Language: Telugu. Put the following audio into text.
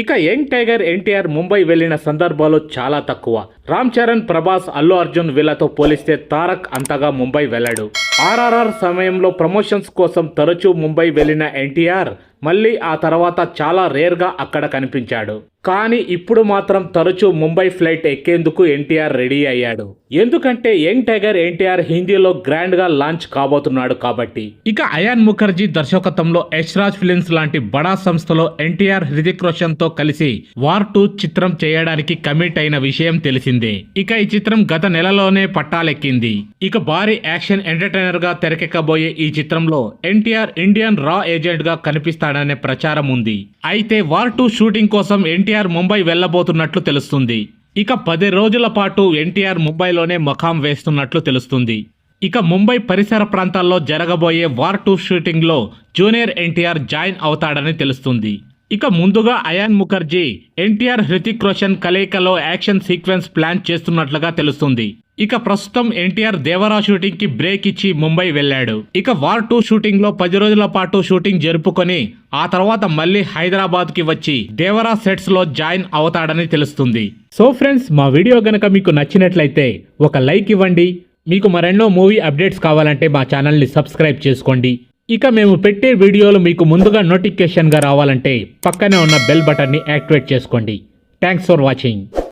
ఇక యంగ్ టైగర్ ఎన్టీఆర్ ముంబై వెళ్ళిన సందర్భాలు చాలా తక్కువ. రామ్ చరణ్ ప్రభాస్ అల్లు అర్జున్ వీళ్ళతో పోలిస్తే తారక్ అంతగా ముంబై వెళ్ళాడు. ఆర్ఆర్ఆర్ సమయంలో ప్రమోషన్స్ కోసం తరచూ ముంబై వెళ్ళిన ఎన్టీఆర్ మళ్ళీ ఆ తర్వాత చాలా రేర్గా అక్కడ కనిపించాడు. కానీ ఇప్పుడు మాత్రం తరచూ ముంబై ఫ్లైట్ ఎక్కేందుకు ఎన్టీఆర్ రెడీ అయ్యాడు. ఎందుకంటే యంగ్ టైగర్ ఎన్టీఆర్ హిందీలో గ్రాండ్గా లాంచ్ కాబోతున్నాడు కాబట్టి. ఇక అయాన్ ముఖర్జీ దర్శకత్వంలో యష్ రాజ్ ఫిలిమ్స్ లాంటి బడా సంస్థలో ఎన్టీఆర్ హృతిక్ రోషన్తో కలిసి వార్ టూ చిత్రం చేయడానికి కమిట్ అయిన విషయం తెలిసిందే. ఇక ఈ చిత్రం గత నెలలోనే పట్టాలెక్కింది. ఇక భారీ యాక్షన్ ఎంటర్టైనర్గా తెరకెక్కబోయే ఈ చిత్రంలో ఎన్టీఆర్ ఇండియన్ రా ఏజెంట్గా కనిపిస్తాడనే ప్రచారం ఉంది. అయితే వార్ టూ షూటింగ్ కోసం ఎన్టీఆర్ ఎన్టీఆర్ ముంబై వెళ్ళబోతున్నట్లు తెలుస్తుంది. ఇక పది రోజుల పాటు ఎన్టీఆర్ ముంబైలోనే ముఖాం వేస్తున్నట్లు తెలుస్తుంది. ఇక ముంబై పరిసర ప్రాంతాల్లో జరగబోయే వార్ టూ షూటింగ్లో జూనియర్ ఎన్టీఆర్ జాయిన్ అవుతాడని తెలుస్తుంది. ఇక ముందుగా అయాన్ ముఖర్జీ ఎన్టీఆర్ హృతిక్ రోషన్ కలయికలో యాక్షన్ సీక్వెన్స్ ప్లాన్ చేస్తున్నట్లుగా తెలుస్తుంది. ఇక ప్రస్తుతం ఎన్టీఆర్ దేవరా షూటింగ్కి బ్రేక్ ఇచ్చి ముంబై వెళ్ళాడు. ఇక వార్ టూ షూటింగ్లో పది రోజుల పాటు షూటింగ్ జరుపుకొని ఆ తర్వాత మళ్ళీ హైదరాబాద్కి వచ్చి దేవరా సెట్స్లో జాయిన్ అవుతాడని తెలుస్తుంది. సో ఫ్రెండ్స్ మా వీడియో గనక మీకు నచ్చినట్లయితే ఒక లైక్ ఇవ్వండి. మీకు మరెన్నో మూవీ అప్డేట్స్ కావాలంటే మా ఛానల్ని సబ్స్క్రైబ్ చేసుకోండి. ఇక మేము పెట్టే వీడియోలు మీకు ముందుగా నోటిఫికేషన్గా రావాలంటే పక్కనే ఉన్న బెల్ బటన్ని యాక్టివేట్ చేసుకోండి. Thanks for watching.